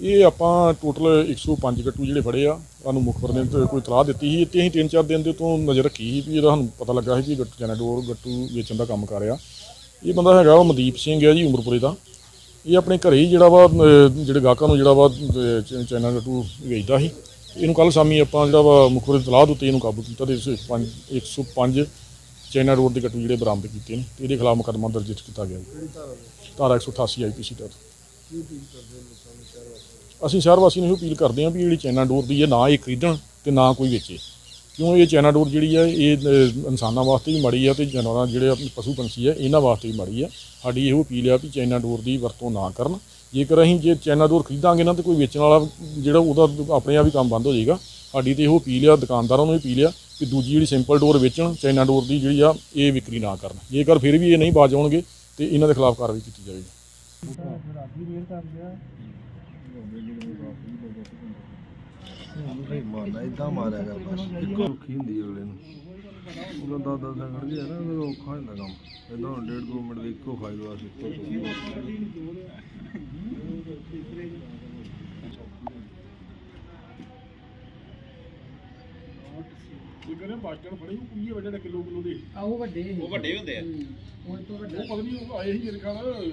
ਇਹ ਆਪਾਂ ਟੋਟਲ 105 ਗੱਟੂ ਜਿਹੜੇ ਫੜੇ ਆ, ਸਾਨੂੰ ਮੁਖਬਰ ਨੇ ਤੇ ਕੋਈ ਤਲਾਹ ਦਿੱਤੀ ਸੀ ਤੇ ਅਸੀਂ ਤਿੰਨ ਚਾਰ ਦਿਨ ਦੇ ਤੋਂ ਨਜ਼ਰ ਰੱਖੀ ਸੀ ਵੀ ਇਹਦਾ ਸਾਨੂੰ ਪਤਾ ਲੱਗਾ ਸੀ ਕਿ ਗੱਟੂ ਚੈਨਾਡੋਰ ਗੱਟੂ ਵੇਚਣ ਦਾ ਕੰਮ ਕਰ ਰਿਹਾ। ਇਹ ਬੰਦਾ ਹੈਗਾ ਵਾ ਮਨਦੀਪ ਸਿੰਘ ਹੈ ਜੀ ਉਮਰਪੁਰੇ ਦਾ। ਇਹ ਆਪਣੇ ਘਰੇ ਹੀ ਜਿਹੜਾ ਵਾ ਜਿਹੜੇ ਗਾਹਕਾਂ ਨੂੰ ਜਿਹੜਾ ਵਾ ਚਾਈਨਾ ਗੱਟੂ ਵੇਚਦਾ ਸੀ। ਇਹਨੂੰ ਕੱਲ ਸ਼ਾਮੀ ਆਪਾਂ ਜਿਹੜਾ ਵਾ ਮੁਖਬਰ ਦੀ ਤਲਾਹ ਦੇ ਉੱਤੇ ਇਹਨੂੰ ਕਾਬੂ ਕੀਤਾ ਤੇ 105 105 ਚਾਈਨਾ ਰੋਡ ਦੇ ਗੱਟੂ ਜਿਹੜੇ ਬਰਾਮਦ ਕੀਤੇ ਨੇ ਤੇ ਇਹਦੇ ਖਿਲਾਫ ਮੁਕੱਦਮਾ ਦਰਜ ਕੀਤਾ ਗਿਆ ਜੀ। ਧਾਰਾ 188 ਆਈਪੀਸੀ ਤਹਿਤ। ਅਸੀਂ ਸ਼ਹਿਰ ਵਾਸੀਆਂ ਨੂੰ ਇਹੋ ਅਪੀਲ ਕਰਦੇ ਹਾਂ ਵੀ ਜਿਹੜੀ ਚਾਈਨਾ ਡੋਰ ਦੀ ਹੈ ਨਾ ਇਹ ਖਰੀਦਣ ਤੇ ਨਾ ਕੋਈ ਵੇਚੇ। ਕਿਉਂ ਇਹ ਚਾਈਨਾ ਡੋਰ ਜਿਹੜੀ ਹੈ ਇਹ ਅਹ, ਇਨਸਾਨਾਂ ਵਾਸਤੇ ਵੀ ਮਾੜੀ ਆ ਤੇ ਜਾਨਵਰਾਂ ਜਿਹੜੇ ਆਪਣੇ ਪਸ਼ੂ ਪੰਛੀ ਹੈ ਇਹਨਾਂ ਵਾਸਤੇ ਵੀ ਮਾੜੀ ਆ ਸਾਡੀ ਇਹੋ ਅਪੀਲ ਆ ਵੀ ਚਾਈਨਾ ਡੋਰ ਦੀ ਵਰਤੋਂ ਨਾ ਕਰਨ। ਜੇਕਰ ਅਸੀਂ ਜੇ ਚਾਈਨਾ ਡੋਰ ਖਰੀਦਾਂਗੇ ਨਾ ਤੇ ਕੋਈ ਵੇਚਣ ਵਾਲਾ ਜਿਹੜਾ ਉਹਦਾ ਆਪਣੇ ਆਪ ਹੀ ਕੰਮ ਬੰਦ ਹੋ ਜਾਏਗਾ। ਸਾਡੀ ਤੇ ਇਹੋ ਅਪੀਲ ਆ ਦੁਕਾਨਦਾਰਾਂ ਨੂੰ ਵੀ ਅਪੀਲ ਆ ਕਿ ਦੂਜੀ ਜਿਹੜੀ ਸਿੰਪਲ ਡੋਰ ਵੇਚਣ ਚਾਈਨਾ ਡੋਰ ਦੀ ਜਿਹੜੀ ਆ ਇਹ ਵਿਕਰੀ ਨਾ ਕਰਨ। ਜੇਕਰ ਫਿਰ ਵੀ ਇਹ ਨਹੀਂ ਬਾਜ ਆਉਣਗੇ ਤੇ ਇਹਨਾਂ ਦੇ ਖਿਲਾਫ ਕਾਰਵਾਈ ਕੀਤੀ ਜਾਵੇਗੀ। ਨਹੀਂ ਮਾਰਨਾ ਇਦਾਂ ਮਾਰਿਆ ਕਰ ਬਸ ਇੱਕੋ ਔਖੀ ਹੁੰਦੀ ਅਗਲੇ ਨੂੰ। ਉਹਦਾ ਦਾਦਾ ਸੰਗੜ ਗਿਆ ਨਾ ਉਹਦਾ ਔਖਾ ਹੁੰਦਾ ਕੰਮ ਇਦਾਂ ਹੁਣ ਡੇਢ ਦੋ ਮਿੰਟ ਦੇ ਇੱਕੋ ਖਾਈ ਬਸ ਇੱਕੋ ਇਹ ਬਾਸਟਨ ਫੜੀ ਕੀ ਵੱਡੇ ਕਿਲੋ ਕਿਲੋ ਦੇ ਆ। ਉਹ ਵੱਡੇ ਉਹ ਵੱਡੇ ਹੁੰਦੇ ਆ। ਉਹ ਤੋਂ ਵੱਡਾ ਉਹ ਪਤਾ ਨਹੀਂ ਆਏ ਸੀ ਖਿਆਲ